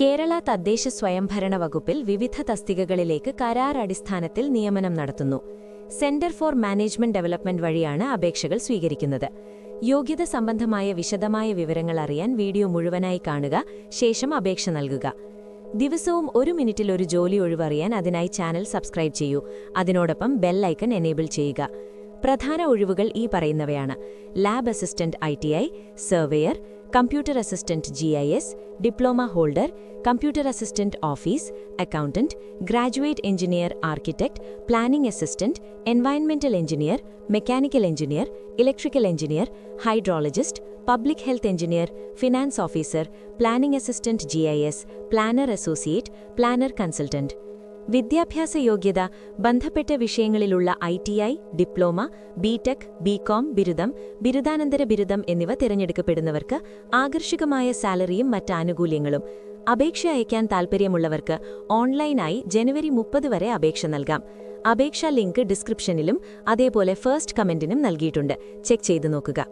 കേരള തദ്ദേശ സ്വയംഭരണ വകുപ്പിൽ വിവിധ തസ്തികകളിലേക്ക് കരാർ അടിസ്ഥാനത്തിൽ നിയമനം നടത്തുന്നു. സെന്റർ ഫോർ മാനേജ്മെന്റ് ഡെവലപ്മെന്റ് വഴിയാണ് അപേക്ഷകൾ സ്വീകരിക്കുന്നത്. യോഗ്യത സംബന്ധമായ വിശദമായ വിവരങ്ങൾ അറിയാൻ വീഡിയോ മുഴുവനായി കാണുക ശേഷം അപേക്ഷ നൽകുക. ദിവസവും ഒരു മിനിറ്റിൽ ഒരു ജോലി ഒഴിവറിയാൻ അതിനായി ചാനൽ സബ്സ്ക്രൈബ് ചെയ്യൂ. അതിനോടൊപ്പം ബെൽ ഐക്കൺ എനേബിൾ ചെയ്യുക. പ്രധാന ഒഴിവുകൾ ഈ പറയുന്നവയാണ്. Lab assistant I surveyor computer assistant GIS, diploma holder, computer assistant office, accountant, graduate engineer architect, planning assistant, environmental engineer, mechanical engineer, electrical engineer, hydrologist, public health engineer, finance officer, planning assistant GIS, planner associate, planner consultant. വിദ്യാഭ്യാസ യോഗ്യത ബന്ധപ്പെട്ട വിഷയങ്ങളിലുള്ള I T I diploma BTech BCom ബിരുദം ബിരുദാനന്തര ബിരുദം എന്നിവ തിരഞ്ഞെടുക്കപ്പെടുന്നവർക്ക് ആകർഷകമായ സാലറിയും മറ്റ് ആനുകൂല്യങ്ങളും അപേക്ഷ അയക്കാൻ താൽപ്പര്യമുള്ളവർക്ക് ഓൺലൈനായി ജനുവരി മുപ്പത് വരെ അപേക്ഷ നൽകാം. അപേക്ഷാ ലിങ്ക് ഡിസ്ക്രിപ്ഷനിലും അതേപോലെ ഫസ്റ്റ് കമന്റിനും നൽകിയിട്ടുണ്ട്. ചെക്ക് ചെയ്തു നോക്കുക.